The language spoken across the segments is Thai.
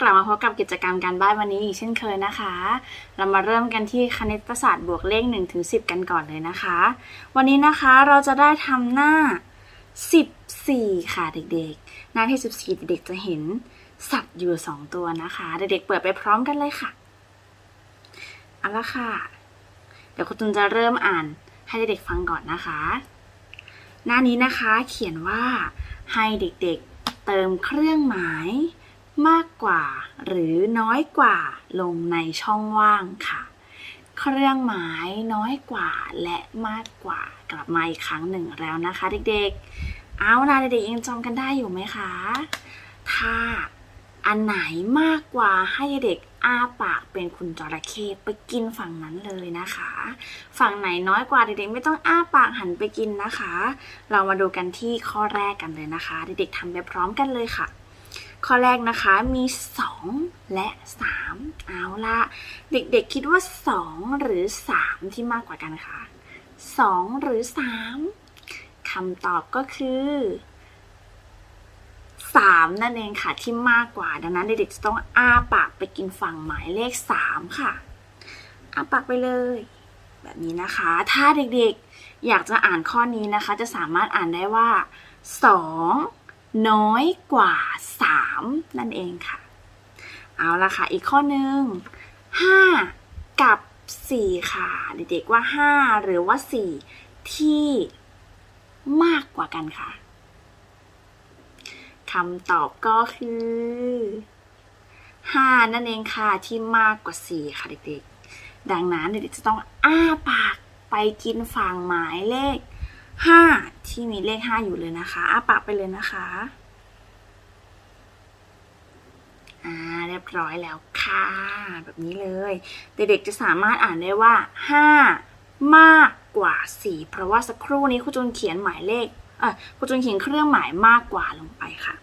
กลับมาพบกับกิจกรรมการบ้านวันนี้อีกเช่นเคยนะคะ เรามาเริ่มกันที่คณิตศาสตร์บวกเลข1ถึง10 กันก่อนเลยนะคะ วันนี้นะคะเราจะได้ทำหน้า 14 ค่ะเด็กๆ หน้าที่ 14 เด็กๆจะเห็นสัตว์อยู่ 2 ตัวนะคะ เด็กๆเปิดไปพร้อมกันเลยค่ะเอาละค่ะ เดี๋ยวคุณตุนจะเริ่มอ่านให้เด็กๆฟังก่อนนะคะ หน้านี้นะคะเขียนว่าให้เด็กๆเติมเครื่องหมาย กว่า หรือน้อยกว่าลงในช่องว่างค่ะ เครื่องหมายน้อยกว่าและมากกว่ากลับมาอีกครั้งหนึ่งแล้วนะคะ เด็กๆ เอานะเด็กๆยังจำกันได้อยู่ไหมคะ ถ้าอันไหนมากกว่าให้เด็กอ้าปากเป็นคุณจระเข้ไปกินฝั่งนั้นเลยนะคะ ฝั่งไหนน้อยกว่าเด็กๆไม่ต้องอ้าปากหันไปกินนะคะ เรามาดูกันที่ข้อแรกกันเลยนะคะ เด็กๆทำไปพร้อมกันเลยค่ะ ข้อแรกนะคะมี 2 และ 3 เอาละเด็กๆคิดว่า 2 หรือ 3 ที่มากกว่ากันคะ 2 หรือ 3คำตอบก็คือ 3 นั่นเองค่ะที่มากกว่า ดังนั้นเด็กๆจะต้องอ้าปากไปกินฝั่งหมายเลข 3 ค่ะ อ้าปากไปเลย แบบนี้นะคะ ถ้าเด็กๆอยากจะอ่านข้อนี้นะคะ จะสามารถอ่านได้ว่า 2 น้อยกว่า 3 นั่นเองค่ะ เอาละค่ะ อีกข้อหนึ่ง5 กับ 4 ค่ะ เด็กๆว่า 5 หรือว่า 4 ที่มากกว่ากันค่ะคำตอบก็คือ 5 นั่นเองค่ะที่มากกว่า 4 ค่ะเด็กๆ ดังนั้นเด็กๆจะต้องอ้าปากไปกินฝั่งหมายเลข 5 ที่มีเลข 5 อยู่เลยนะคะอ้าปากไปเลยนะคะอ่าเรียบร้อยแล้วค่ะ แบบนี้เลย เด็กๆจะสามารถอ่านได้ว่า 5 มากกว่า 4 เพราะว่าสักครู่นี้ครูจุนเขียนหมายเลขเออครูจุนเขียนเครื่องหมายมากกว่าลงไปค่ะ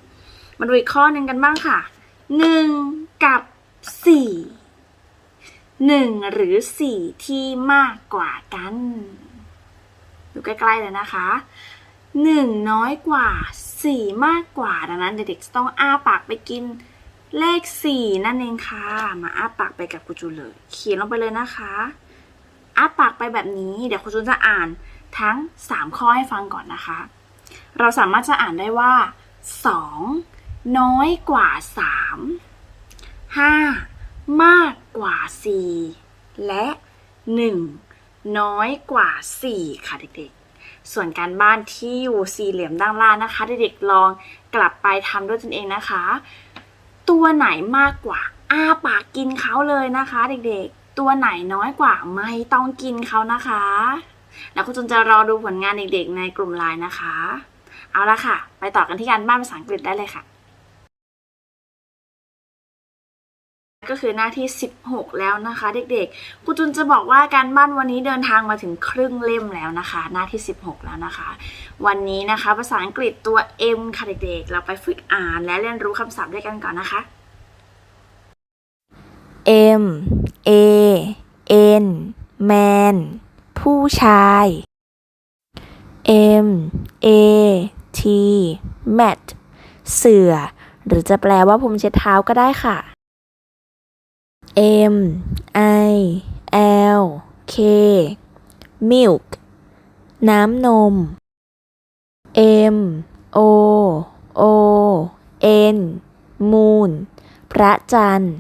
มาดูอีกข้อหนึ่งกันบ้างค่ะ 1 กับ 4 1 หรือ 4 ที่มากกว่ากัน ดูใกล้ๆเลยนะคะ 1 น้อยกว่า 4 มากกว่า ดังนั้นเด็กๆจะต้องอ้าปากไปกินเลข 4 นั่นเองค่ะ มาอ้าปากไปกับครูจูนเลย เขียนลงไปเลยนะคะอ้าปากไปแบบนี้ เดี๋ยวครูจูนจะอ่านทั้ง 3 ข้อให้ฟังก่อนนะคะ เราสามารถจะอ่านได้ว่า 2 น้อยกว่า 3 5 มากกว่า 4 และ 1 น้อยกว่า 4 ค่ะเด็กๆ ส่วนการบ้านที่อยู่สี่เหลี่ยมด้านล่างนะคะเด็กๆลองกลับไปทำด้วยตนเองนะคะ ตัวไหนมากกว่าอ้าปากกินเขาเลยนะคะ เด็กๆ ตัวไหนน้อยกว่าไม่ต้องกินเขานะคะ แล้วคุณจุนจะรอดูผลงานเด็กๆ ในกลุ่มไลน์นะคะ เอาละค่ะ ไปต่อกันที่การบ้านภาษาอังกฤษได้เลยค่ะ ก็คือหน้าที่ 16 แล้วนะคะ เด็กๆครูจุนจะบอกว่าการบ้านวันนี้เดินทางมาถึงครึ่งเล่มแล้วนะคะ หน้าที่ 16 แล้วนะคะ วันนี้นะคะภาษาอังกฤษตัว M ค่ะเด็กๆ เราไปฝึกอ่านและเรียนรู้คำศัพท์ด้วยกันก่อนนะคะ M A N man ผู้ชาย M A T mat เสือ หรือจะแปลว่าพรมเช็ดเท้าก็ได้ค่ะ M I L K milk น้ำนม M O O N moon พระจันทร์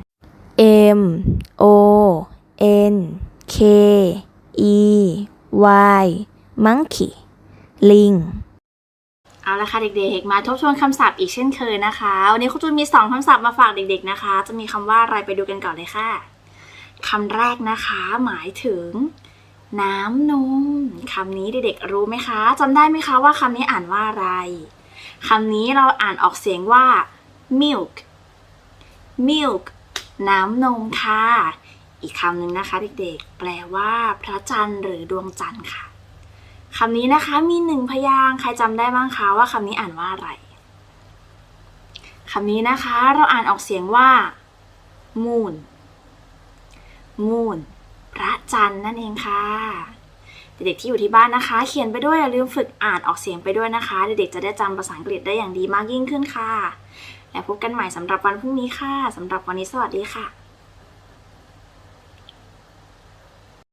M O N K E Y monkey ลิง เอาละค่ะเด็กๆ มาทบทวนคำศัพท์อีกเช่นเคยนะคะ วันนี้ครูจูนมีสองคำศัพท์มาฝากเด็กๆนะคะ จะมีคำว่าอะไรไปดูกันก่อนเลยค่ะคำแรกนะคะหมายถึง น้ำนมคำนี้เด็กๆรู้ไหมคะจำได้ไหมคะว่าคำนี้อ่านว่าอะไรคำนี้เราอ่านออกเสียงว่า milk milk น้ำนมค่ะ อีกคำหนึ่งนะคะเด็กๆ แปลว่า พระจันทร์หรือดวงจันทร์ค่ะ คำนี้นะคะมีหนึ่งพยางค์ใครจำได้บ้างคะว่าคำนี้อ่านว่าอะไรคำนี้นะคะเราอ่านออกเสียงว่า moon moon พระจันทร์นั่นเองค่ะ เด็กๆที่อยู่ที่บ้านนะคะ เขียนไปด้วยอย่าลืมฝึกอ่านออกเสียงไปด้วยนะคะ เด็กๆจะได้จำภาษาอังกฤษได้อย่างดีมากยิ่งขึ้นค่ะ และพบกันใหม่สำหรับวันพรุ่งนี้ค่ะสำหรับวันนี้สวัสดีค่ะ